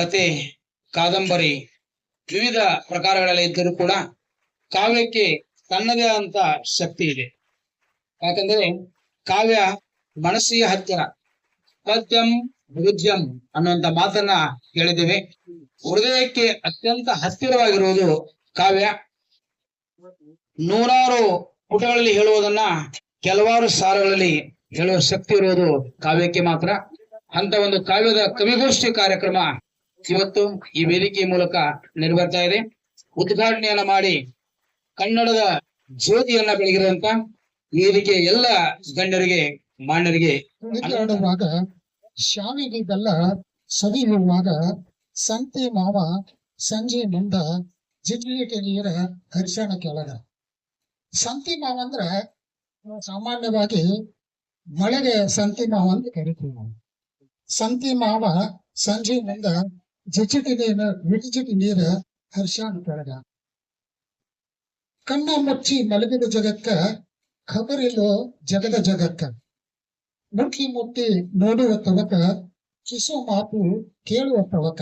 ಕತೆ, ಕಾದಂಬರಿ, ವಿವಿಧ ಪ್ರಕಾರಗಳಲ್ಲಿ ಇದ್ದರೂ ಕೂಡ ಕಾವ್ಯಕ್ಕೆ ತನ್ನದೇ ಆದಂತ ಶಕ್ತಿ ಇದೆ. ಯಾಕಂದ್ರೆ ಕಾವ್ಯ ಮನಸ್ಸಿಗೆ ಹತ್ತಿರ, ಪದ್ಯಂ ಹೃದಯಂ ಅನ್ನುವಂತ ಮಾತನ್ನ ಹೇಳಿದ್ದೇವೆ. ಹೃದಯಕ್ಕೆ ಅತ್ಯಂತ ಹತ್ತಿರವಾಗಿರುವುದು ಕಾವ್ಯ. ನೂರಾರು ಪುಟಗಳಲ್ಲಿ ಹೇಳುವುದನ್ನ ಕೆಲವಾರು ಸಾಲುಗಳಲ್ಲಿ ಹೇಳುವ ಶಕ್ತಿ ಇರುವುದು ಕಾವ್ಯಕ್ಕೆ ಮಾತ್ರ. ಅಂತ ಒಂದು ಕಾವ್ಯದ ಕವಿಗೋಷ್ಠಿ ಕಾರ್ಯಕ್ರಮ ಇವತ್ತು ಈ ವೇದಿಕೆ ಮೂಲಕ ನೆರವೇರ್ತಾ ಇದೆ. ಉದ್ಘಾಟನೆಯನ್ನ ಮಾಡಿ ಕನ್ನಡದ ಜ್ಯೋತಿಯನ್ನ ಬೆಳಗಿರುವಂತ ವೇದಿಕೆ ಎಲ್ಲ ಗಣ್ಯರಿಗೆ, ಮಾನ್ಯರಿಗೆ ಆಡುವಾಗ ಸವಿ ಬೆಲ್ಲ ಸವಿಯುವಾಗ ಸಂತೆ ಮಾವ ಸಂಜೆ ಮುಂದ ಜಿಡ್ಲಿಗೆ ನೀರ ಹರಿಸಣ ಕೆಳಗ. ಸಂತಿ ಮಾವ ಅಂದ್ರ ಸಾಮಾನ್ಯವಾಗಿ ಮಳೆಗೆ ಸಂತಿ ಮಾವ ಅಂತ ಕರಿತೀವಿ ನಾವು. ಸಂತಿ ಮಾವ ಸಂಜೆ ಮುಂದ ಜಿಚಿಟಿ ನೀರ ವಿಟಿಜಿಟಿ ನೀರ ಹರ್ಷಾಣ ಕೆಳಗ ಕಣ್ಣ ಮುಚ್ಚಿ ಮಲಗಿದ ಜಗಕ್ಕ ಖಬರಿಲ್ಲೋ ಜಗದ ಜಗಕ್ಕ. ಮುಟ್ಟಿ ಮುಟ್ಟಿ ನೋಡುವ ತವಕ, ಕಿಸು ಮಾತು ಕೇಳುವ ತವಕ.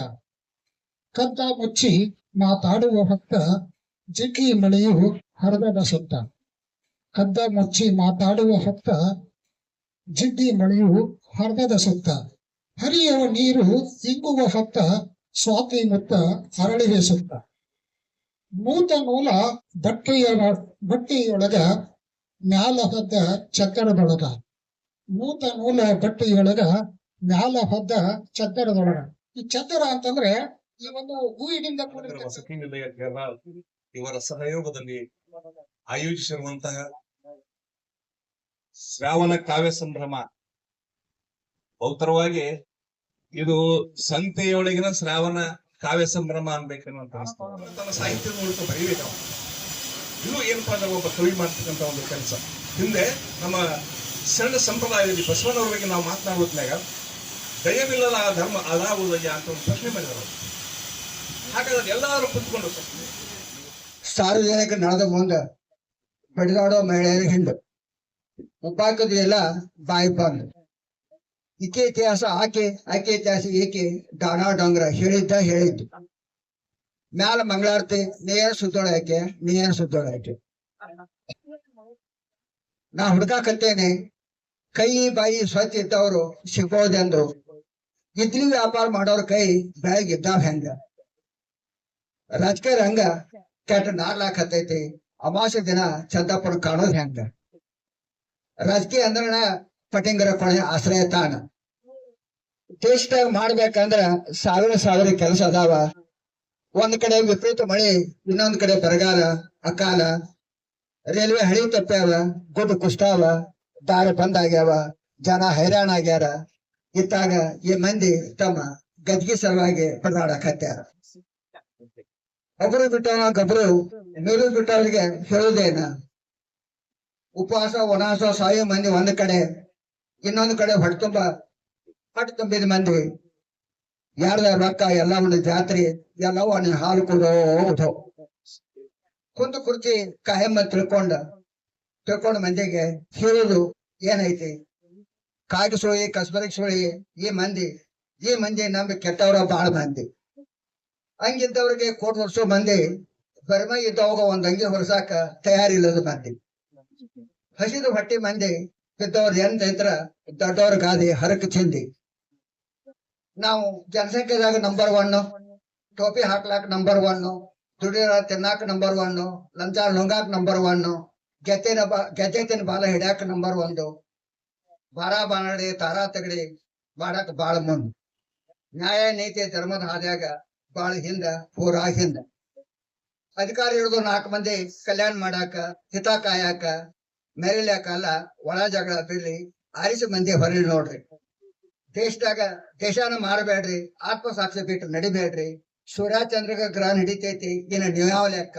ಕದ್ದ ಮುಚ್ಚಿ ಮಾತಾಡುವ ಹೊತ್ತ ಜಿಗ್ಗಿ ಮಳೆಯು ಹರದದ ಸುತ್ತ. ಕದ್ದ ಮುಚ್ಚಿ ಮಾತಾಡುವ ಹೊತ್ತ ಜಿಡ್ಡಿ ಮಳೆಯು ಹರದದ ಸುತ್ತ. ಹರಿಯುವ ನೀರು ಇಂಗುವ ಹೊತ್ತ ಸ್ವಾತಿ ಮುತ್ತ ಅರಳಿಗೆ ಸುತ್ತ ಮೂತ ಮೂಲ ಬಟ್ಟೆಯ ಬಟ್ಟೆಯೊಳಗ ಮ್ಯಾಲ ಹೊದ್ದ ಚಕ್ಕರದೊಳಗ ಮೂತ ಮೂಲ ಬಟ್ಟೆಯೊಳಗ ಮ್ಯಾಲ ಹೊದ್ದ ಚಕ್ಕರದೊಳಗ ಈ ಚಕ್ಕರ ಅಂತಂದ್ರೆ ಈ ಒಂದು ಹೂವಿನಿಂದ ಇವರ ಸಹಯೋಗದಲ್ಲಿ ಆಯೋಜಿಸಿರುವಂತಹ ಶ್ರಾವಣ ಕಾವ್ಯ ಸಂಭ್ರಮ. ಬಹುತರವಾಗಿ ಇದು ಸಂತೆಯೊಳಗಿನ ಶ್ರಾವಣ ಕಾವ್ಯ ಸಂಭ್ರಮ ಅನ್ಬೇಕನ್ನುವಂತ ತನ್ನ ಸಾಹಿತ್ಯದ ಮೂಲಕ ಬರೀಬೇಕು. ಇದು ಏನಪ್ಪಾ ಅಂದ್ರೆ ಒಬ್ಬ ಕವಿ ಮಾಡ್ತಕ್ಕಂತ ಒಂದು ಕೆಲಸ. ಹಿಂದೆ ನಮ್ಮ ಶರಣ ಸಂಪ್ರದಾಯದಲ್ಲಿ ಬಸವನವ್ರ ಬಗ್ಗೆ ನಾವು ಮಾತನಾಡುವತ್ನಾಗ ದಯವಿಲ್ಲದ ಆ ಧರ್ಮ ಅದಾವುದಯ್ಯ ಅಂತ ಒಂದು ಪ್ರಶ್ನೆ ಮಾಡಿದರು ಹಾಗಾದ್ರೆ ಎಲ್ಲರೂ ಕುತ್ಕೊಂಡು ಸಾರ್ವಜನಿಕ ನಡೆದ ಮುಂದೆ ಬಡಿದಾಡೋ ಮಹಿಳೆಯರ ಹಿಂಡು ಉಪಾಕದ ಎಲ್ಲ ಬಾಯಿ ಬಂದು ಈಕೆ ಇತಿಹಾಸ ಆಕೆ ಆಕೆ ಇತಿಹಾಸ ಏಕೆ ಡಾಣ ಡೊಂಗ್ರ ಹೇಳಿದ್ದ ಹೇಳಿದ್ದು. ಮ್ಯಾಲ ಮಂಗಳಾರತಿ ನೀ ಸುದ್ದೋಳ ಸುತ್ತೋಳ ಆಕೆ ನೀ ಏನ್ ಸುತ್ತೋಳ ಆಕೆ. ನಾ ಹುಡ್ಕಾಕತ್ತೇನೆ, ಕೈ ಬಾಯಿ ಸ್ವಚ್ಛ ಇದ್ದವರು ಸಿಗೋದೆಂದ್ರು ಇದ್ರಿ ವ್ಯಾಪಾರ ಮಾಡೋರ್ ಕೈ ಬೆಳಗ್ಗೆ ಇದ್ದಾವ ಹೆಂಗ? ರಾಜಕೀಯ ರಂಗ ಕೆಟ್ಟ ನಾರ್ಲಾಕತ್ತೈತಿ ಅಮಾವಾಸ್ಯ ದಿನ ಚಂದಾಪುರ ಕಾಣೋದ್ ಹೆಂಗ? ರಾಜಕೀಯ ಅಂದ್ರನ ಪಟಿಂಗರ ಕೊನೆ ಆಶ್ರಯ ತಾಣ. ದೇಶದಾಗ ಮಾಡ್ಬೇಕಂದ್ರ ಸಾವಿರ ಸಾವಿರ ಕೆಲಸ ಅದಾವ. ಒಂದ್ ಕಡೆ ವಿಪರೀತ ಮಳೆ, ಇನ್ನೊಂದ್ ಕಡೆ ಬರಗಾಲ, ಅಕಾಲ. ರೈಲ್ವೆ ಹಳಿ ತಪ್ಪ್ಯಾವ ಗುಡ್ಡ ಕುಸ್ತಾವ ದಾರಿ ಬಂದ್ ಆಗ್ಯಾವ, ಜನ ಹೈರಾಣ ಆಗ್ಯಾರ. ಇತ್ತಾಗ ಈ ಮಂದಿ ತಮ್ಮ ಗದ್ಗಿ ಸಲುವಾಗಿ ಪರದಾಡಕತ್ಯಾರ ಒಬ್ರು ಬಿಟ್ಟವನ ಗಬ್ರು, ನೀರು ಬಿಟ್ಟವರಿಗೆ ಹೇಳುದೇನ ಉಪವಾಸ ಒಣಾಸ ಸಾಯೋ ಮಂದಿ ಒಂದ್ ಕಡೆ ಇನ್ನೊಂದ್ ಕಡೆ ಹೊಟ್ಟೆ ತುಂಬ ಹೊಟ್ಟೆ ತುಂಬಿದ ಮಂದಿ, ಯಾರದ ರೊಕ್ಕ ಎಲ್ಲ ಒಂದು ಜಾತ್ರೆ, ಎಲ್ಲವೂ ಅವನಿಗೆ ಹಾಲು ಕೊಡೋದು ಕುಂತ ಕುರ್ಚಿ ಕಾಯಮ್ಮ ತಿಳ್ಕೊಂಡ ತಿಳ್ಕೊಂಡ ಮಂದಿಗೆ ಹೇಳುದು ಏನೈತಿ? ಕಾಗಿ ಸುಳಿ ಕಸ್ಬರಿಗೆ ಸುಳಿ ಈ ಮಂದಿ ಈ ಮಂದಿ ನಮ್ಗೆ ಕೆಟ್ಟವ್ರ ಬಾಳ ಮಂದಿ. ಹಂಗಿದ್ದವ್ರಿಗೆ ಕೋಟ್ ವರ್ಷ ಮಂದಿ, ಬರ್ಮ ಇದ್ದವಾಗ ಒಂದ್ ಅಂಗಿ ಹೊರಸಾಕ ತಯಾರಿಲ್ಲದ ಮಂದಿ. ಹಸಿದು ಹೊಟ್ಟೆ ಮಂದಿ ಬಿದ್ದವ್ರ ಎಂತ ಇದ್ರ ದೊಡ್ಡವ್ರ ಗಾದಿ ಹರಕ ಚಿಂದಿ ನಾವು ಜನಸಂಖ್ಯೆದಾಗ ನಂಬರ್ ಒನ್ ಟೋಪಿ ಹಾಕ್ಲಾಕ ನಂಬರ್ ಒನ್ ದುಡಿಯೋರ ತಿನ್ನಾಕ ನಂಬರ್ ಒನ್ ಲಂಚ ನುಂಗಾಕ ನಂಬರ್ ಒನ್ ಗೆತೆನ ಬಾ ಗೆಜೆತಿನ ಬಾಲ ಹಿಡ್ಯಾಕ ನಂಬರ್ ಒಂದು. ಬಾರ ಬಾನಡಿ, ತಾರಾ ತಗಡಿ ಮಾಡಾಕ ಬಾಳ ಮುಂದ್. ನ್ಯಾಯ, ನೀತಿ, ಧರ್ಮದ ಹಾದ್ಯಾಗ ಬಾಳ ಹಿಂದ, ಪೂರಾ ಹಿಂದ. ಅಧಿಕಾರಿ ಹಿಡಿದು ನಾಲ್ಕು ಮಂದಿ ಕಲ್ಯಾಣ ಮಾಡಾಕ, ಹಿತ ಕಾಯಾಕ ಮೆರಿಲ್ಯಾಕ ಕಾಲ ಒಳ ಜಗಳ ಬಿಡ್ರಿ, ಆರಿಸಿ ಮಂದಿ ಹೊರಲಿ ನೋಡ್ರಿ. ದೇಶದಾಗ ದೇಶಾನ ಆತ್ಮ ಸಾಕ್ಷಿ ಬಿಟ್ಟು ನಡಿಬೇಡ್ರಿ. ಸೂರ್ಯ ಚಂದ್ರಗ ಗ್ರಹಣ ಹಿಡಿತೈತಿ ಏನ ನೀವ್ಯಾವ ಲೆಕ್ಕ.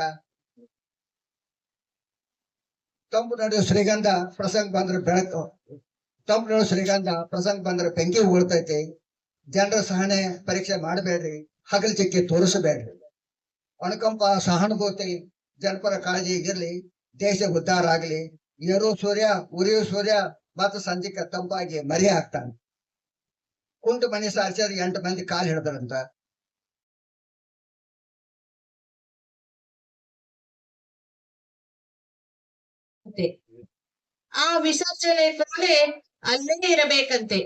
ತಂಪು ನಡುವೆ ಶ್ರೀಗಂಧ, ಪ್ರಸಂಗ ಬಂದ್ರ ಬೆಳಕು. ತಂಪು ನಡುವೆ ಶ್ರೀಗಂಧ, ಪ್ರಸಂಗ ಬಂದ್ರ ಬೆಂಕಿ ಉಳ್ತೈತಿ ಜನರ ಸಹನೆ ಪರೀಕ್ಷೆ ಮಾಡಬೇಡ್ರಿ, ಹಗಲ್ ಚಿಕ್ಕಿ ತೋರಿಸಬೇಡ್ರಿ. ಅನುಕಂಪ ಸಹಾನುಭೂತಿ, ಜನಪರ ಕಾಳಜಿ ಇರ್ಲಿ, ದೇಶ ಉದ್ಧಾರ ಆಗ್ಲಿ. ಏರೋ ಸೂರ್ಯ, ಉರಿಯೋ ಸೂರ್ಯ ಮತ್ತ ಸಂಜೆಕ ತಂಪಾಗಿ ಮರಿ ಹಾಕ್ತಾನೆ. ಕುಂಟು ಮನೆ ಸಾರಿಸಿದ್ರೆ ಎಂಟು ಮಂದಿ ಕಾಲು ಹಿಡಿದ್ರಂತ. ಆ ವಿಸರ್ಜನೆ ಕೋಲೆ ಅಲ್ಲೇ ಇರಬೇಕಂತೆ.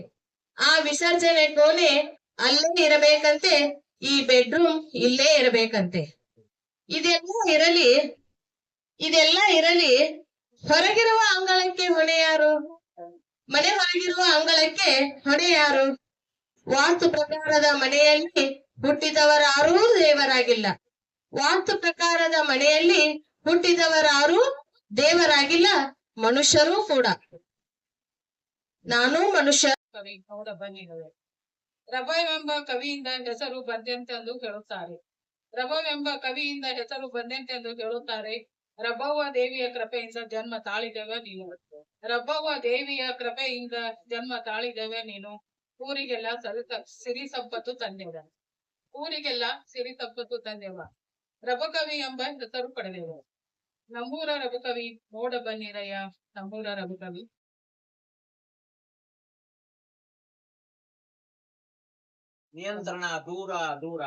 ಆ ವಿಸರ್ಜನೆ ಕೋಲೆ ಅಲ್ಲೇ ಇರಬೇಕಂತೆ. ಈ ಬೆಡ್ರೂಮ್ ಇಲ್ಲೇ ಇರಬೇಕಂತೆ. ಇದೆಲ್ಲ ಇರಲಿ ಇದೆಲ್ಲ ಇರಲಿ ಹೊರಗಿರುವ ಅಂಗಳಕ್ಕೆ ಹೊಣೆ ಯಾರು? ಮನೆ ಹೊರಗಿರುವ ಅಂಗಳಕ್ಕೆ ಹೊಣೆ ಯಾರು? ವಾಸ್ತು ಪ್ರಕಾರದ ಮನೆಯಲ್ಲಿ ಹುಟ್ಟಿದವರಾರೂ ದೇವರಾಗಿಲ್ಲ. ವಾಸ್ತು ಪ್ರಕಾರದ ಮನೆಯಲ್ಲಿ ಹುಟ್ಟಿದವರಾರೂ ದೇವರಾಗಿಲ್ಲ, ಮನುಷ್ಯರೂ ಕೂಡ. ನಾನು ಮನುಷ್ಯ. ಕವಿ ರಬವೆಂಬ ಕವಿಯಿಂದ ಹೆಸರು ಬಂದೆಂತೆಂದು ಹೇಳುತ್ತಾರೆ. ರಭವೆಂಬ ಕವಿಯಿಂದ ಹೆಸರು ಬಂದೆಂತೆಂದು ಹೇಳುತ್ತಾರೆ. ರಬ್ಬವ್ವ ದೇವಿಯ ಕೃಪೆಯಿಂದ ಜನ್ಮ ತಾಳಿದವ ನೀನು. ರಬ್ಬವ್ವ ದೇವಿಯ ಕೃಪೆಯಿಂದ ಜನ್ಮ ತಾಳಿದವ ನೀನು. ಊರಿಗೆಲ್ಲ ಸರಿ ಸಿರಿ ಸಂಪತ್ತು ತಂದೆವ. ಊರಿಗೆಲ್ಲ ಸಿರಿ ಸಂಪತ್ತು ತಂದೆವ. ರಬಕವಿ ಎಂಬ ಹೆಸರು ಪಡೆದೆವು. ನಮ್ಮೂರ ರಬಕವಿ, ನೋಡ ಬನ್ನಿರಯ್ಯ, ನಮ್ಮೂರ ರಬಕವಿ. ನಿಯಂತ್ರಣ ದೂರ ದೂರ.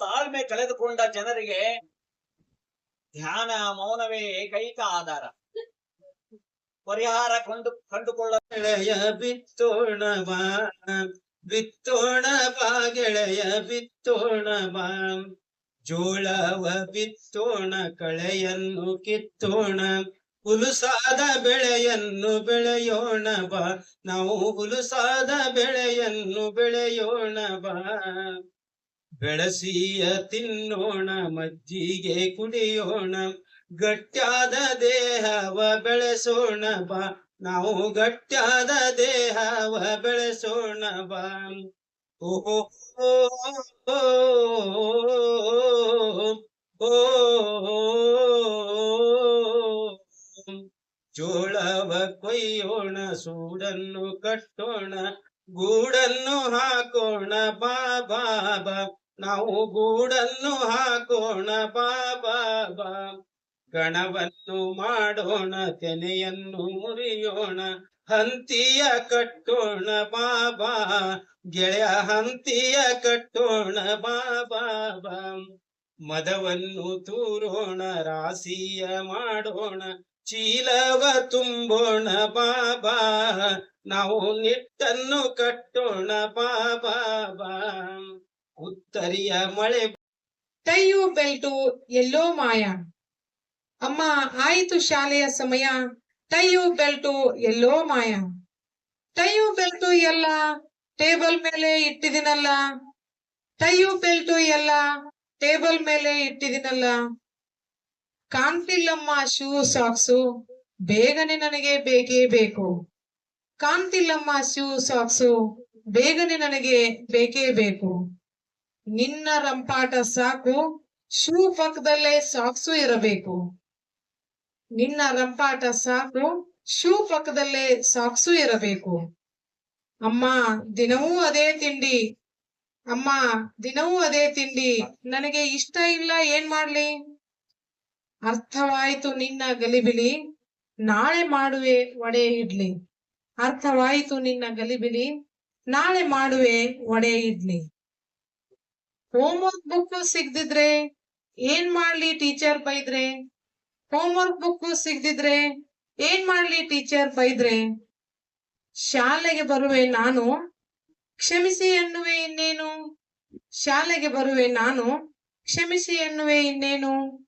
ತಾಳ್ಮೆ ಕಳೆದುಕೊಂಡ ಜನರಿಗೆ ಧ್ಯಾನ ಮೌನವೇ ಏಕೈಕ ಆಧಾರ ಪರಿಹಾರ ಕಂಡು ಕಂಡುಕೊಳ್ಳ ಗೆಳೆಯ ಬಿತ್ತೋಣವ ಬಿತ್ತೋಣ ಬಾ ಗೆಳೆಯ ಬಿತ್ತೋಣ ಬಾ ಜೋಳವ ಬಿತ್ತೋಣ, ಕಳೆಯನ್ನು ಕಿತ್ತೋಣ, ಹುಲುಸಾದ ಬೆಳೆಯನ್ನು ಬೆಳೆಯೋಣ ಬಾ ನಾವು ಹುಲುಸಾದ ಬೆಳೆಯನ್ನು ಬೆಳೆಯೋಣ ಬಾ ಬೆಳಸಿಯ ತಿನ್ನೋಣ, ಮಜ್ಜಿಗೆ ಕುಡಿಯೋಣ ಗಟ್ಟಾದ ದೇಹವ ಬೆಳೆಸೋಣ ಬಾ, ನಾವು ಗಟ್ಟಾದ ದೇಹವ ಬೆಳೆಸೋಣ ಬಾ. ಓ ಜೋಳವ ಕೊಯ್ಯೋಣ, ಸೂಡನ್ನು ಕಟ್ಟೋಣ, ಗೂಡನ್ನು ಹಾಕೋಣ ಬಾ ಬಾ. ನಾವು ಗೂಡನ್ನು ಹಾಕೋಣ ಬಾ ಬಾ ಗಣವನ್ನು ಮಾಡೋಣ, ತೆನೆಯನ್ನು ಮುರಿಯೋಣ. ಹಂತಿಯ ಕಟ್ಟೋಣ, ಬಾ ಬಾ. ಗೆಳೆಯ ಹಂತಿಯ ಕಟ್ಟೋಣ, ಬಾ ಬಾ ಬಾ. ಮದವನ್ನು ತೂರೋಣ, ರಾಸಿಯ ಮಾಡೋಣ. ಚೀಲವ ತುಂಬೋಣ ಬಾಬಾ ನಾವು ನಿಟ್ಟನ್ನು ಕಟ್ಟೋಣ ಬಾಬಾ ಬಾ. ಉತ್ತರಿಯ ಮಳೆ. ಟೈಯು ಬೆಲ್ಟು, ಎಲ್ಲೋ ಮಾಯ. ಅಮ್ಮ, ಆಯಿತು ಶಾಲೆಯ ಸಮಯ. ಟೈಯು ಬೆಲ್ಟು, ಎಲ್ಲೋ ಮಾಯ. ಟೈಯು ಬೆಲ್ಟು ಎಲ್ಲ ಟೇಬಲ್ ಮೇಲೆ ಇಟ್ಟಿದಿನಲ್ಲ ಟೈಯು ಬೆಲ್ಟು ಎಲ್ಲ ಟೇಬಲ್ ಮೇಲೆ ಇಟ್ಟಿದಿನಲ್ಲ ಕಾಣ್ತಿಲ್ಲಮ್ಮ ಶೂ, ಸಾಕ್ಸು. ಬೇಗನೆ ನನಗೆ ಬೇಕೇ ಬೇಕು. ಕಾಣ್ತಿಲ್ಲಮ್ಮ ಶೂ, ಸಾಕ್ಸು. ಬೇಗನೆ ನನಗೆ ಬೇಕೇ ಬೇಕು. ನಿನ್ನ ರಂಪಾಟ ಸಾಕು ಶೂ ಪಕ್ಕದಲ್ಲೇ ಸಾಕ್ಸು ಇರಬೇಕು. ನಿನ್ನ ರಂಪಾಟ ಸಾಕು ಶೂ ಪಕ್ಕದಲ್ಲೇ ಸಾಕ್ಸು ಇರಬೇಕು. ಅಮ್ಮ, ದಿನವೂ ಅದೇ ತಿಂಡಿ. ಅಮ್ಮ, ದಿನವೂ ಅದೇ ತಿಂಡಿ. ನನಗೆ ಇಷ್ಟ ಇಲ್ಲ, ಏನ್ ಮಾಡ್ಲಿ? ಅರ್ಥವಾಯ್ತು ನಿನ್ನ ಗಲಿಬಿಲಿ. ನಾಳೆ ಮಾಡುವೆ ಒಡೆ ಇಡ್ಲಿ. ಅರ್ಥವಾಯ್ತು ನಿನ್ನ ಗಲಿಬಿಲಿ. ನಾಳೆ ಮಾಡುವೆ ಒಡೆ ಇಡ್ಲಿ. ಹೋಮ್ವರ್ಕ್ ಬುಕ್ ಸಿಗ್ದಿದ್ರೆ ಏನ್ ಮಾಡ್ಲಿ ಟೀಚರ್ ಬೈದ್ರೆ? ಹೋಮ್ವರ್ಕ್ ಬುಕ್ ಸಿಗ್ದಿದ್ರೆ ಏನ್ ಮಾಡ್ಲಿ ಟೀಚರ್ ಬೈದ್ರೆ? ಶಾಲೆಗೆ ಬರುವೆ ನಾನು, ಕ್ಷಮಿಸಿ ಎನ್ನುವೆ ಇನ್ನೇನು? ಶಾಲೆಗೆ ಬರುವೆ ನಾನು, ಕ್ಷಮಿಸಿ ಎನ್ನುವೆ ಇನ್ನೇನು?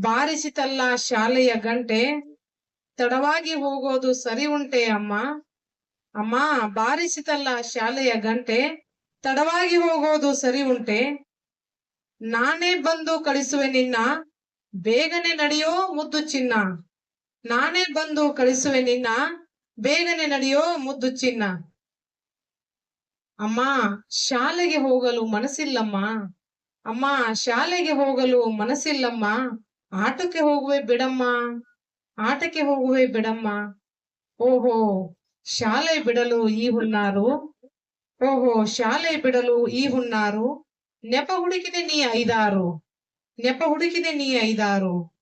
ಬಾರಿಸಿತಲ್ಲ ಶಾಲೆಯ ಗಂಟೆ, ತಡವಾಗಿ ಹೋಗೋದು ಸರಿ ಉಂಟೆ ಅಮ್ಮ? ಅಮ್ಮ, ಬಾರಿಸಿತಲ್ಲ ಶಾಲೆಯ ಗಂಟೆ ತಡವಾಗಿ ಹೋಗೋದು ಸರಿ ಉಂಟೆ. ನಾನೇ ಬಂದು ಕಳಿಸುವೆ ನಿನ್ನ. ಬೇಗನೆ ನಡೆಯೋ ಮುದ್ದು ಚಿನ್ನ. ನಾನೇ ಬಂದು ಕಳಿಸುವೆ ನಿನ್ನ. ಬೇಗನೆ ನಡೆಯೋ ಮುದ್ದು ಚಿನ್ನ. ಅಮ್ಮ, ಶಾಲೆಗೆ ಹೋಗಲು ಮನಸ್ಸಿಲ್ಲಮ್ಮ. ಅಮ್ಮ, ಶಾಲೆಗೆ ಹೋಗಲು ಮನಸ್ಸಿಲ್ಲಮ್ಮ. ಆಟಕ್ಕೆ ಹೋಗುವೆ ಬಿಡಮ್ಮ. ಆಟಕ್ಕೆ ಹೋಗುವೆ ಬಿಡಮ್ಮ. ಓಹೋ, ಶಾಲೆ ಬಿಡಲು ಈ ಹುನ್ನಾರು. ಓಹೋ, ಶಾಲೆ ಬಿಡಲು ಈ ಹುನ್ನಾರು? ನೆಪ ಹುಡುಕಿದೆ ನೀ ಐದಾರು. ನೆಪ ಹುಡುಕಿದೆ ನೀ ಐದಾರು.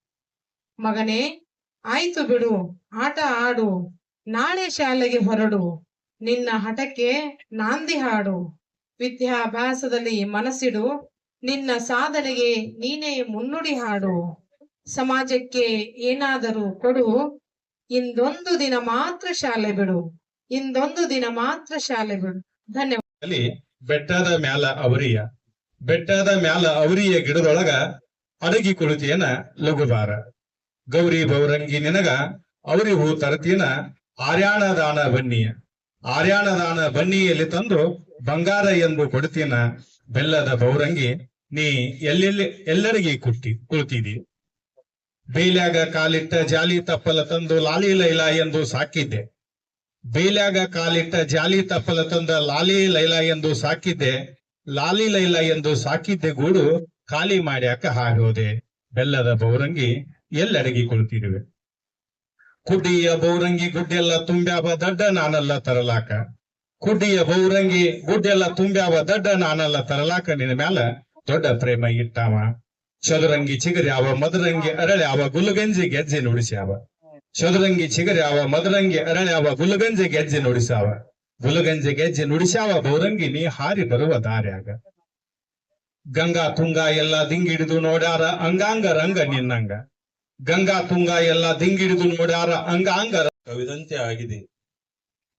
ಮಗನೇ, ಆಯ್ತು ಬಿಡು, ಆಟ ಆಡು, ನಾಳೆ ಶಾಲೆಗೆ ಹೊರಡು. ನಿನ್ನ ಹಠಕ್ಕೆ ನಾಂದಿ ಹಾಡು. ವಿದ್ಯಾಭ್ಯಾಸದಲ್ಲಿ ಮನಸ್ಸಿಡು, ನಿನ್ನ ಸಾಧನೆಗೆ ನೀನೇ ಮುನ್ನುಡಿ ಹಾಡು. ಸಮಾಜಕ್ಕೆ ಏನಾದರೂ ಕೊಡು, ಇಂದೊಂದು ದಿನ ಮಾತ್ರ ಶಾಲೆ ಬಿಡು. ಇಂದೊಂದು ದಿನ ಮಾತ್ರ ಶಾಲೆ ಬಿಡು. ಧನ್ಯವಾದ. ಅಲ್ಲಿ ಬೆಟ್ಟದ ಮ್ಯಾಲ ಅವರಿಯ, ಬೆಟ್ಟದ ಮ್ಯಾಲ ಅವರಿಯ ಗಿಡದೊಳಗ ಅಡಗಿ ಕುಳಿತಿಯನ ಲಘುಬಾರ. ಗೌರಿ ಬೌರಂಗಿ ನಿನಗ ಅವರಿ ಹೂ ತರತಿಯನ ಆರ್ಯಾಣದಾನ ಬನ್ನಿಯ. ಆರ್ಯಾಣದಾನ ಬನ್ನಿಯಲ್ಲಿ ತಂದು ಬಂಗಾರ ಎಂದು ಕೊಡ್ತೀನ ಬೆಲ್ಲದ ಬೌರಂಗಿ ನೀ ಎಲ್ಲೆಲ್ಲಿ ಎಲ್ಲರಿಗೆ ಕುಟ್ಟಿ, ಕುಳಿತಿದಿ? ಬೇಲ್ಯಾಗ ಕಾಲಿಟ್ಟ ಜಾಲಿ ತಪ್ಪಲ ತಂದು ಲಾಲಿ ಲೈಲ ಎಂದು ಸಾಕಿದ್ದೆ. ಬೇಲ್ಯಾಗ ಕಾಲಿಟ್ಟ ಜಾಲಿ ತಪ್ಪಲ ತಂದ ಲಾಲಿ ಲೈಲಾ ಎಂದು ಸಾಕಿದ್ದೆ, ಲಾಲಿ ಲೈಲ ಎಂದು ಸಾಕಿದ್ದೆ ಗೂಡು ಖಾಲಿ ಮಾಡ್ಯಾಕ ಹಾಗೋದೆ ಬೆಲ್ಲದ ಬೌರಂಗಿ ಎಲ್ಲಡಗಿ ಕುಳಿತಿರುವೆ ಕುಡಿಯ ಬೌರಂಗಿ ಗುಡ್ಡೆಲ್ಲ ತುಂಬ್ಯಾವ ದಡ್ಡ ನಾನಲ್ಲ ತರಲಾಕ. ಕುಡಿಯ ಬೌರಂಗಿ ಗುಡ್ಡೆಲ್ಲ ತುಂಬ್ಯಾವ ದಡ್ಡ ನಾನಲ್ಲ ತರಲಾಕ ನಿನ್ನ ಮ್ಯಾಲ ದೊಡ್ಡ ಪ್ರೇಮ ಇಟ್ಟಾವ. ಚದುರಂಗಿ ಚಿಗರ್ಯಾವ, ಮದರಂಗಿ ಅರಳ್ಯಾವ ಗುಲ್ಗಂಜಿ ಗೆಜ್ಜೆ ನುಡಿಸ್ಯಾವ. ಚದುರಂಗಿ ಚಿಗರ್ಯಾವ ಮದರಂಗಿ ಅರಣ್ಯಾವ ಗುಲಗಂಜೆ ಗೆಜ್ಜೆ ನುಡಿಸಾವ. ಗುಲಗಂಜೆ ಗೆಜ್ಜೆ ನುಡಿಸಾವ, ಬೌರಂಗಿ ನೀ ಹಾರಿ ಬರುವ ದಾರ್ಯಾಗ. ಗಂಗಾ ತುಂಗ ಎಲ್ಲ ದಿಂಗಿಡಿದು ನೋಡ್ಯಾರ, ಅಂಗಾಂಗ ರಂಗ ನಿನ್ನಂಗ. ಗಂಗಾ ತುಂಗ ಎಲ್ಲ ದಿಂಗಿಡಿದು ನೋಡ್ಯಾರ, ಅಂಗಾಂಗ ಕವಿದಂತೆ ಆಗಿದೆ.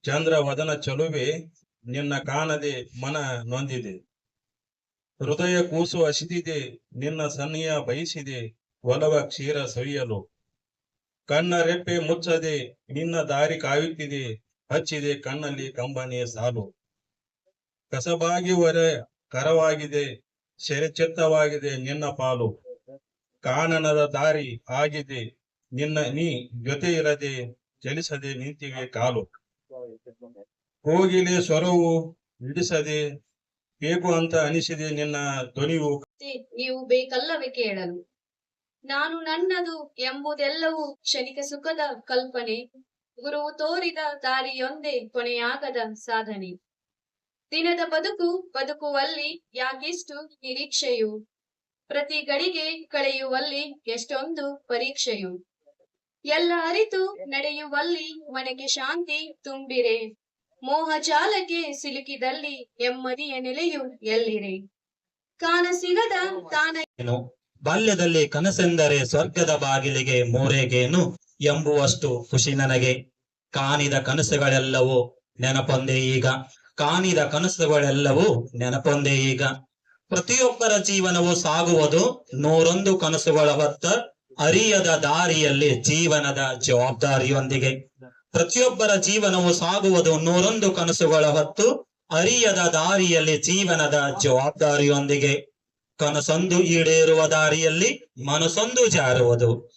ಚಂದ್ರ ವದನ ಚಲುವೆ ನಿನ್ನ ಕಾಣದೆ ಮನ ನೊಂದಿದೆ. ಹೃದಯ ಕೂಸು ಹಸಿದಿದೆ, ನಿನ್ನ ಸನ್ನಿಯ ಬಯಸಿದೆ, ಒಲವ ಕ್ಷೀರ ಸವಿಯಲು. ಕಣ್ಣ ರೆಪ್ಪೆ ಮುಚ್ಚದೆ, ನಿನ್ನ ದಾರಿ ಕಾಯುತ್ತಿದೆ, ಹಚ್ಚಿದೆ ಕಣ್ಣಲ್ಲಿ ಕಂಬನಿಯ ಸಾಲು. ಕಸಬಾಗಿ ಹೊರೆ ಕರವಾಗಿದೆ, ಸೆರೆಚಿತ್ತವಾಗಿದೆ ನಿನ್ನ ಪಾಲು. ಕಾನನದ ದಾರಿ ಆಗಿದೆ, ನಿನ್ನ ನೀ ಜೊತೆ ಇರದೆ, ಚಲಿಸದೆ ನಿಂತಿವೆ ಕಾಲು. ಕೋಗಿಲೆ ಸ್ವರವು ಹಿಡಿಸದೆ ಬೇಕು ಅಂತ ಅನಿಸಿದೆ ನಿನ್ನ ಧ್ವನಿಯು. ನೀವು ಬೇಕಲ್ಲವೇ ಕೇಳಲು? ನಾನು ನನ್ನದು ಎಂಬುದೆಲ್ಲವೂ ಕ್ಷಣಿಕ ಸುಖದ ಕಲ್ಪನೆ. ಗುರುವು ತೋರಿದ ದಾರಿಯೊಂದೇ ಕೊನೆಯಾಗದ ಸಾಧನೆ. ದಿನದ ಬದುಕು ಬದುಕುವಲ್ಲಿ ಯಾಕಿಷ್ಟು ನಿರೀಕ್ಷೆಯು. ಪ್ರತಿ ಗಳಿಗೆ ಕಳೆಯುವಲ್ಲಿ ಎಷ್ಟೊಂದು ಪರೀಕ್ಷೆಯು. ಎಲ್ಲ ಅರಿತು ನಡೆಯುವಲ್ಲಿ ಮನೆಗೆ ಶಾಂತಿ ತುಂಬಿರೆ. ಮೋಹ ಜಾಲಕ್ಕೆ ಸಿಲುಕಿದಲ್ಲಿ ನೆಮ್ಮದಿಯ ನೆಲೆಯು ಎಲ್ಲಿರೆ. ಕಾಣ ಸಿಗದ ತಾನ ಬಾಲ್ಯದಲ್ಲಿ ಕನಸೆಂದರೆ ಸ್ವರ್ಗದ ಬಾಗಿಲಿಗೆ ಮೂರೆಗೇನು ಎಂಬುವಷ್ಟು ಖುಷಿ ನನಗೆ. ಕಾಣಿದ ಕನಸುಗಳೆಲ್ಲವೂ ನೆನಪೊಂದೆ ಈಗ. ಕಾಣಿದ ಕನಸುಗಳೆಲ್ಲವೂ ನೆನಪೊಂದೆ ಈಗ. ಪ್ರತಿಯೊಬ್ಬರ ಜೀವನವು ಸಾಗುವುದು ನೂರೊಂದು ಕನಸುಗಳ ಹೊತ್ತ ಅರಿಯದ ದಾರಿಯಲ್ಲಿ ಜೀವನದ ಜವಾಬ್ದಾರಿಯೊಂದಿಗೆ. ಪ್ರತಿಯೊಬ್ಬರ ಜೀವನವು ಸಾಗುವುದು ನೂರೊಂದು ಕನಸುಗಳ ಹೊತ್ತು ಅರಿಯದ ದಾರಿಯಲ್ಲಿ ಜೀವನದ ಜವಾಬ್ದಾರಿಯೊಂದಿಗೆ. ಕನಸೊಂದು ಈಡೇರುವ ದಾರಿಯಲ್ಲಿ ಮನಸ್ಸೊಂದು ಜಾರುವುದು.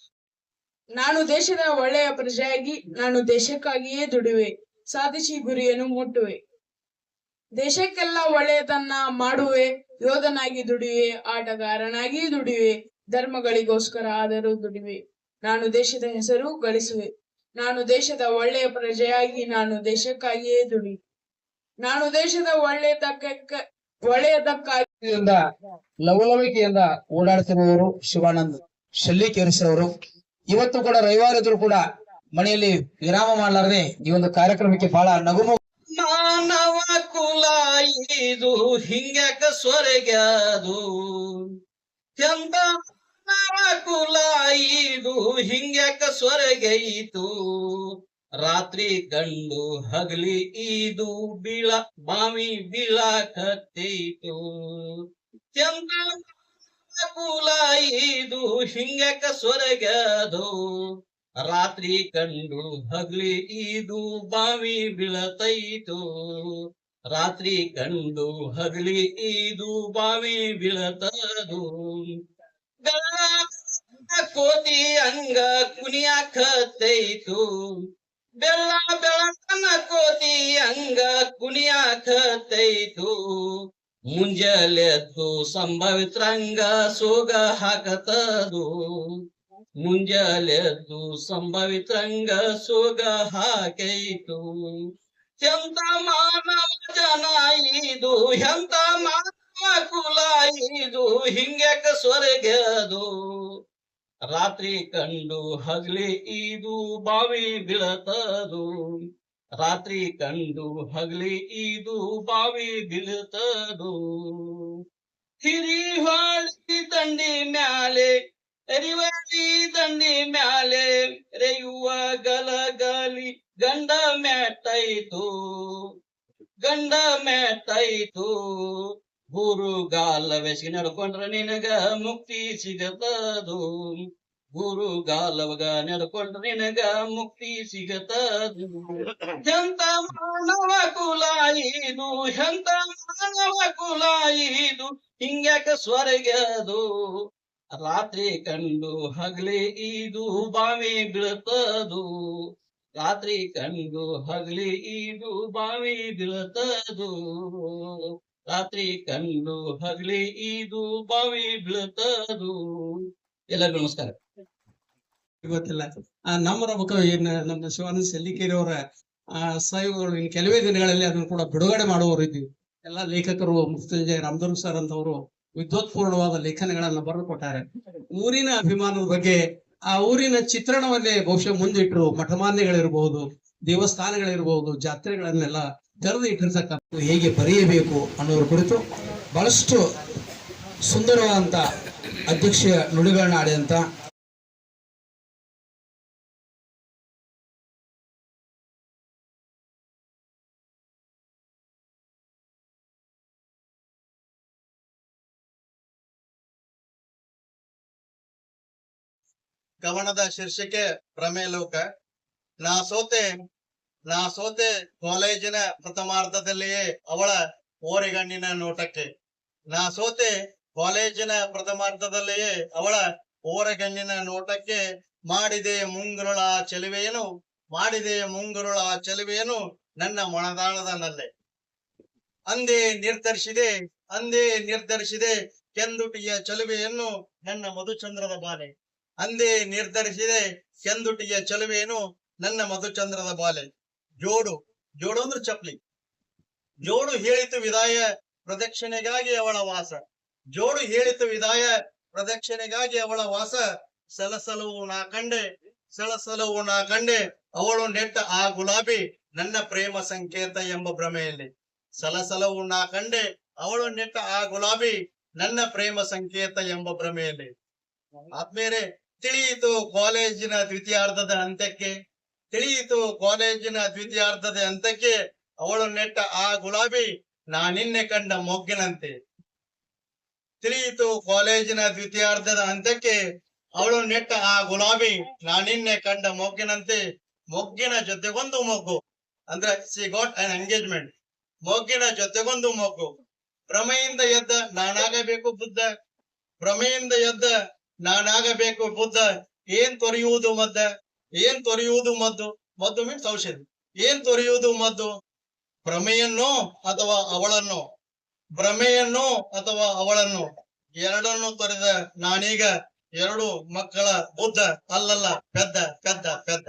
ನಾನು ದೇಶದ ಒಳ್ಳೆಯ ಪ್ರಜೆಯಾಗಿ, ನಾನು ದೇಶಕ್ಕಾಗಿಯೇ ದುಡಿವೆ. ಸಾಧಿಸಿ ಗುರಿಯನ್ನು ಮುಟ್ಟುವೆ. ದೇಶಕ್ಕೆಲ್ಲ ಒಳ್ಳೆಯದನ್ನ ಮಾಡುವೆ. ಯೋಧನಾಗಿ ದುಡಿವೆ, ಆಟಗಾರನಾಗಿ ದುಡಿವೆ. ಧರ್ಮಗಳಿಗೋಸ್ಕರ ಆದರೂ ದುಡಿವೆ. ನಾನು ದೇಶದ ಹೆಸರು ಗಳಿಸುವೆ. ನಾನು ದೇಶದ ಒಳ್ಳೆಯ ಪ್ರಜೆಯಾಗಿ, ನಾನು ದೇಶಕ್ಕಾಗಿಯೇ ದುಡಿ. ನಾನು ದೇಶದ ಒಳ್ಳೆಯದಕ್ಕ ಒಳ್ಳೆಯದಕ್ಕಾಗಿ ಇಂದ ಲವಲವಿಕೆಯಿಂದ ಓಡಾಡ್ತಿರುವವರು ಶಿವಾನಂದ್ ಶಲ್ಲಿಕೇರಿಸಿರವರು ಇವತ್ತು ಕೂಡ ರವಿವಾರ ಇದ್ರು ಕೂಡ ಮನೆಯಲ್ಲಿ ವಿರಾಮ ಮಾಡಲಾರದೆ ಈ ಒಂದು ಕಾರ್ಯಕ್ರಮಕ್ಕೆ ಬಹಳ ನಗುಮ ಮಾನವ ಕುಲ ಇದು ಹಿಂಗ್ಯಾಕ ಸೊರೆಗ್ಯಾದು ಎಂತ ಮಾನವ ಕುಲ ಇದು ಹಿಂಗ್ಯಾಕ ಸ್ವರ್ಗೈತು ರಾತ್ರಿ ಗಂಡು ಹಗಲಿ ಇದು ಬೀಳ ಬಾವಿ ಬೀಳಾಕತ್ತೈತು ಮಾನವ ಕುಲ ಇದು ಹಿಂಗಕ ಸ್ವರಗದು ರಾತ್ರಿ ಕಂಡು ಹಗಲಿ ಇದು ಬಾವಿ ಬೀಳತೈತು. ರಾತ್ರಿ ಕಂಡು ಹಗಲಿ ಇದು ಬಾವಿ ಬೀಳತದು. ಬೆಳ ಕೋತಿ ಅಂಗ ಕುಣಿಯಾಕತ್ತೈತು ಬೆಳ್ಳ ಬೆಳಕನ ಕೋತಿ ಅಂಗ ಕುಣಿಯಾಕತೈತು ಮುಂಜಾಲೆದ್ದು ಸಂಭವಿತ್ರಂಗ ಸೋಗ ಹಾಕತದು ಮುಂಜಾಲೆದ್ದು ಸಂಭವಿತ್ರಂಗ ಸೋಗ ಹಾಕೈತು. ಎಂತ ಮಾನವ ಜನ ಇದು, ಎಂತ ಮಾನವ ಕುಲ ಇದು, ಹಿಂಗ್ಯಾಕ ಸ್ವರ್ಗದು ರಾತ್ರಿ ಕಂಡು ಹಗಲಿ ಇದು ಬಾವಿ ಬೀಳತದು. ರಾತ್ರಿ ಕಂಡು ಹಗಲಿ ಇದು ಬಾವಿ ಬೀಳತದು. ಹಿರಿ ಹಾಳಿ ದಂಡಿ ಮ್ಯಾಲೆ ಎರಿವಲಿ ದಂಡಿ ಮ್ಯಾಲೆ ರೆಯುವ ಗಲಗಲಿ ಗಂಡ ಮ್ಯಾಟೈತು ಗಂಡ ಮ್ಯಾಟೈತು ಗುರುಗಾಲವೆಸಿ ನಡ್ಕೊಂಡ್ರ ನಿನಗ ಮುಕ್ತಿ ಸಿಗತದು. ಗುರುಗಾಲವಗ ನಡ್ಕೊಂಡ್ರ ನಿನಗ ಮುಕ್ತಿ ಸಿಗತದು. ಎಂತ ಮಾನವ ಕುಲ ಇದು, ಎಂತ ಮಾನವ ಕುಲ ಇದು, ಹಿಂಗ್ಯಾಕ ಸ್ವರ್ಗದು ರಾತ್ರಿ ಕಂಡು ಹಗಲಿ ಇದು ಬಾವಿ ಬೀಳತದು. ರಾತ್ರಿ ಕಂಡು ಹಗಲಿ ಇದು ಬಾವಿ ಬೀಳ್ತದು. ರಾತ್ರಿ ಕಂಡು ಹಗಲಿ ಇದು ಬಾವಿ ಬೀಳ್ತದು ಎಲ್ಲರಿಗೂ ನಮಸ್ಕಾರ. ಗೊತ್ತಿಲ್ಲ ನಮ್ಮ ರಮಕ ಏನ್ ನಮ್ಮ ಶಿವಾನಂದ ಸೆಲ್ಲಿಕೇರಿ ಅವರ ಆ, ಸಾಯುಗಳು ಇನ್ ಕೆಲವೇ ದಿನಗಳಲ್ಲಿ ಅದನ್ನು ಕೂಡ ಬಿಡುಗಡೆ ಮಾಡುವವರು ಇದ್ದೀವಿ. ಎಲ್ಲಾ ಲೇಖಕರು ಮುಕ್ತಂಜಯ ರಾಮಧರ್ಮ ಸರ್ ಅಂತವರು ವಿದ್ವತ್ಪೂರ್ಣವಾದ ಲೇಖನಗಳನ್ನ ಬರೆದು ಕೊಟ್ಟಾರೆ ಊರಿನ ಅಭಿಮಾನದ ಬಗ್ಗೆ, ಆ ಊರಿನ ಚಿತ್ರಣವನ್ನೇ ಬಹುಶಃ ಮುಂದಿಟ್ಟರು ಮಠಮಾನ್ಯಗಳಿರ್ಬಹುದು ದೇವಸ್ಥಾನಗಳಿರ್ಬಹುದು ಜಾತ್ರೆಗಳನ್ನೆಲ್ಲ ತೆರೆದು ಇಟ್ಟಿರ್ತಕ್ಕಂಥ ಹೇಗೆ ಬರೆಯಬೇಕು ಅನ್ನೋದ್ರ ಕುರಿತು ಬಹಳಷ್ಟು ಸುಂದರವಾದಂತ ಅಧ್ಯಕ್ಷ ನುಡಿಗಳನ್ನ ಆಡಿದಂಥ ಕವನದ ಶೀರ್ಷಿಕೆ ಪ್ರಮೇಲೋಕ. ನಾ ಸೋತೆ ನಾ ಸೋತೆ ಕಾಲೇಜಿನ ಪ್ರಥಮಾರ್ಧದಲ್ಲಿಯೇ ಅವಳ ಓರೆಗಣ್ಣಿನ ನೋಟಕ್ಕೆ. ನಾ ಸೋತೆ ಕಾಲೇಜಿನ ಪ್ರಥಮಾರ್ಧದಲ್ಲಿಯೇ ಅವಳ ಓರೆಗಣ್ಣಿನ ನೋಟಕ್ಕೆ ಮಾಡಿದೆ ಮುಂಗುರುಳ ಚೆಲುವೆಯನು, ಮಾಡಿದೆ ಮುಂಗುರುಳ ಚೆಲುವೆಯನು ನನ್ನ ಮೊಣದಾಳದ ನಲ್ಲೆ. ಅಂದೇ ನಿರ್ಧರಿಸಿದೆ ಅಂದೇ ನಿರ್ಧರಿಸಿದೆ ಕೆಂದುಟಿಯ ಚಲುವೆಯನ್ನು ನನ್ನ ಮಧುಚಂದ್ರದ ಬಾಲೆ. ಅಂದೇ ನಿರ್ಧರಿಸಿದೆ ಕೆಂದುಟಿಯ ಚಲುವೆಯನ್ನು ನನ್ನ ಮಧುಚಂದ್ರದ ಬಾಲೆ. ಜೋಡು ಜೋಡು ಅಂದ್ರೆ ಚಪ್ಲಿ ಜೋಡು ಹೇಳಿತು ವಿದಾಯ ಪ್ರದಕ್ಷಿಣೆಗಾಗಿ ಅವಳ ವಾಸ. ಜೋಡು ಹೇಳಿತು ವಿದಾಯ ಪ್ರದಕ್ಷಿಣೆಗಾಗಿ ಅವಳ ವಾಸ. ಸಲಸಲವು ನಾ ಕಂಡೆ, ಸಲಸಲವು ನಾ ಕಂಡೆ. ಅವಳು ನೆಟ್ಟ ಆ ಗುಲಾಬಿ ನನ್ನ ಪ್ರೇಮ ಸಂಕೇತ ಎಂಬ ಭ್ರಮೆಯಲ್ಲಿ. ಸಲಸಲವು ನಾ ಕಂಡೆ, ಅವಳು ನೆಟ್ಟ ಆ ಗುಲಾಬಿ ನನ್ನ ಪ್ರೇಮ ಸಂಕೇತ ಎಂಬ ಭ್ರಮೆಯಲ್ಲಿ. ಆದ್ಮೇಲೆ ತಿಳಿಯಿತು ಕಾಲೇಜಿನ ದ್ವಿತೀಯಾರ್ಧದ ಅಂತ್ಯಕ್ಕೆ. ತಿಳಿಯಿತು, ಕಾಲೇಜಿನ ದ್ವಿತೀಯಾರ್ಧದ ಹಂತಕ್ಕೆ ಅವಳು ನೆಟ್ಟ ಆ ಗುಲಾಬಿ ನಾನಿನ್ನೆ ಕಂಡ ಮೊಗ್ಗಿನಂತೆ. ತಿಳಿಯಿತು, ಕಾಲೇಜಿನ ದ್ವಿತೀಯಾರ್ಧದ ಹಂತಕ್ಕೆ ಅವಳು ನೆಟ್ಟ ಆ ಗುಲಾಬಿ ನಾನಿನ್ನೆ ಕಂಡ ಮೊಗ್ಗಿನಂತೆ. ಮೊಗ್ಗಿನ ಜೊತೆಗೊಂದು ಮೊಗ್ಗು. ಅಂದ್ರೆ, ಸಿ ಗಾಟ್ ಅನ್ ಎಂಗೇಜ್ಮೆಂಟ್. ಮೊಗ್ಗಿನ ಜೊತೆಗೊಂದು ಮೊಗ್ಗು. ಭ್ರಮೆಯಿಂದ ಎದ್ದ ನಾನಾಗಬೇಕು ಬುದ್ಧ. ಭ್ರಮೆಯಿಂದ ಎದ್ದ ನಾನಾಗಬೇಕು ಬುದ್ಧ. ಏನ್ ತೊರೆಯುವುದು ಮದ್ದ? ಏನ್ ತೊರೆಯುವುದು ಮದ್ದು? ಮದ್ದು ಮೀನ್ಸ್ ಔಷಧಿ. ಏನ್ ತೊರೆಯುವುದು ಮದ್ದು? ಭ್ರಮೆಯನ್ನು ಅಥವಾ ಅವಳನ್ನು? ಭ್ರಮೆಯನ್ನು ಅಥವಾ ಅವಳನ್ನು? ಎರಡನ್ನು ತೊರೆದ ನಾನೀಗ ಎರಡು ಮಕ್ಕಳ ಬುದ್ಧ ಅಲ್ಲಲ್ಲ, ಪೆದ್ದ ಪೆದ್ದ ಪೆದ್ದ.